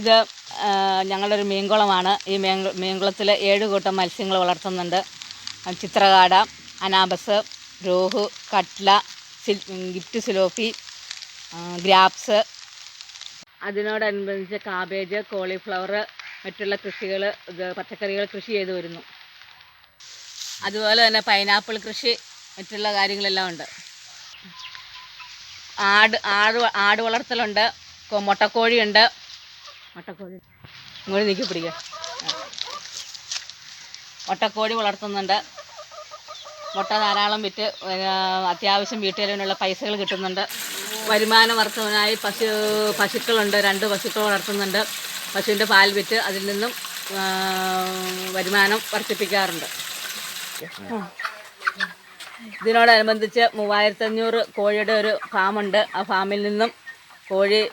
ഇത് ഞങ്ങളുടെ മീൻകുളമാണ്. ഈ മീൻ മീൻകുളത്തിൽ ഏഴ് കൂട്ടം മത്സ്യങ്ങൾ വളർത്തുന്നുണ്ട്. ചിത്രകാട അനാബസ് രോഹു കട്ട്ല സിൽ ഗിഫ്റ്റ് സിലോഫി ഗ്രാപ്സ്. അതിനോടനുബന്ധിച്ച് കാബേജ് കോളിഫ്ലവർ മറ്റുള്ള കൃഷികൾ പച്ചക്കറികൾ കൃഷി ചെയ്തു വരുന്നു. അതുപോലെ തന്നെ പൈനാപ്പിൾ കൃഷി മറ്റുള്ള കാര്യങ്ങളെല്ലാം ഉണ്ട്. ആട് ആട് ആട് വളർത്തലുണ്ട്. മുട്ടക്കോഴിയുണ്ട്. മുട്ടക്കോഴി. ഇങ്ങോട്ട് നീക്കി പിടിക്ക. മുട്ടക്കോഴി വളർത്തുന്നുണ്ട്. മുട്ട ധാരാളം വിറ്റ് അത്യാവശ്യം വീട്ടുകാരുള്ള പൈസകൾ കിട്ടുന്നുണ്ട്. വരുമാന വർദ്ധവനായി പശു പശുക്കളുണ്ട്. രണ്ട് പശുക്കൾ വളർത്തുന്നുണ്ട്. പശുവിന്റെ പാൽ വിറ്റ് അതിൽ നിന്നും വരുമാനം വർദ്ധിപ്പിക്കാറുണ്ട്. ഇതിനോടനുബന്ധിച്ച് മൂവായിരത്തഞ്ഞൂറ് കോഴിയുടെ ഒരു ഫാമുണ്ട്. ആ ഫാമിൽ നിന്നും കോഴി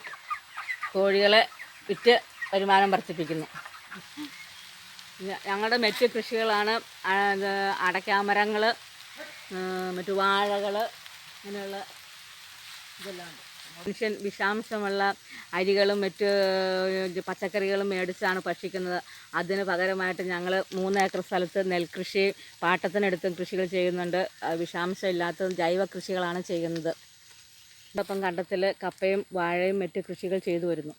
കോഴികളെ വിറ്റ് വരുമാനം വർദ്ധിപ്പിക്കുന്നു. ഞങ്ങളുടെ മെറ്റ് കൃഷികളാണ് അടയ്ക്കാമരങ്ങൾ മറ്റു വാഴകൾ അങ്ങനെയുള്ള ഇതെല്ലാം മനുഷ്യൻ വിഷാംശമുള്ള അരികളും മറ്റ് പച്ചക്കറികളും മേടിച്ചാണ് ഭക്ഷിക്കുന്നത്. അതിന് പകരമായിട്ട് ഞങ്ങൾ മൂന്ന് ഏക്കർ സ്ഥലത്ത് നെൽകൃഷി പാട്ടത്തിനെടുത്തും കൃഷികൾ ചെയ്യുന്നുണ്ട്. വിഷാംശം ഇല്ലാത്ത ജൈവ കൃഷികളാണ് ചെയ്യുന്നത്. ഇപ്പം കണ്ടത്തിൽ കപ്പയും വാഴയും മറ്റ് കൃഷികൾ ചെയ്തു വരുന്നു.